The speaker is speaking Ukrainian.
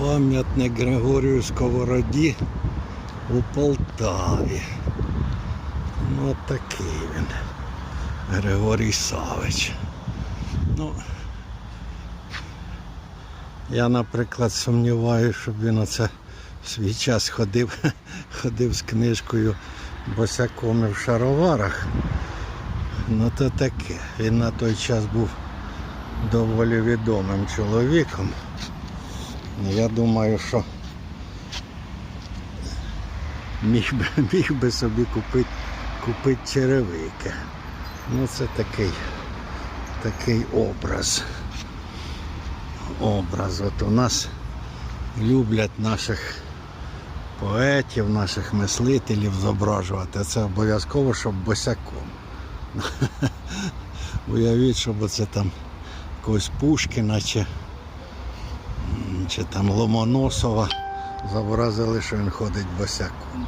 Пам'ятник Григорію Сковороді у Полтаві. Ну такий він. Григорій Савич. Ну, я, наприклад, сумніваюся, щоб він оце в свій час ходив, ходив з книжкою босяком і в шароварах. Ну то таке. Він на той час був доволі відомим чоловіком. Я думаю, що міг би, міг би собі купити купити черевики. Ну це такий, такий образ. Образ. От у нас люблять наших поетів, наших мислителів зображувати. Це обов'язково, щоб босяком. Уявіть, щоб оце там якогось Пушкіна чи, чи там Ломоносова зобразили, що він ходить босяком.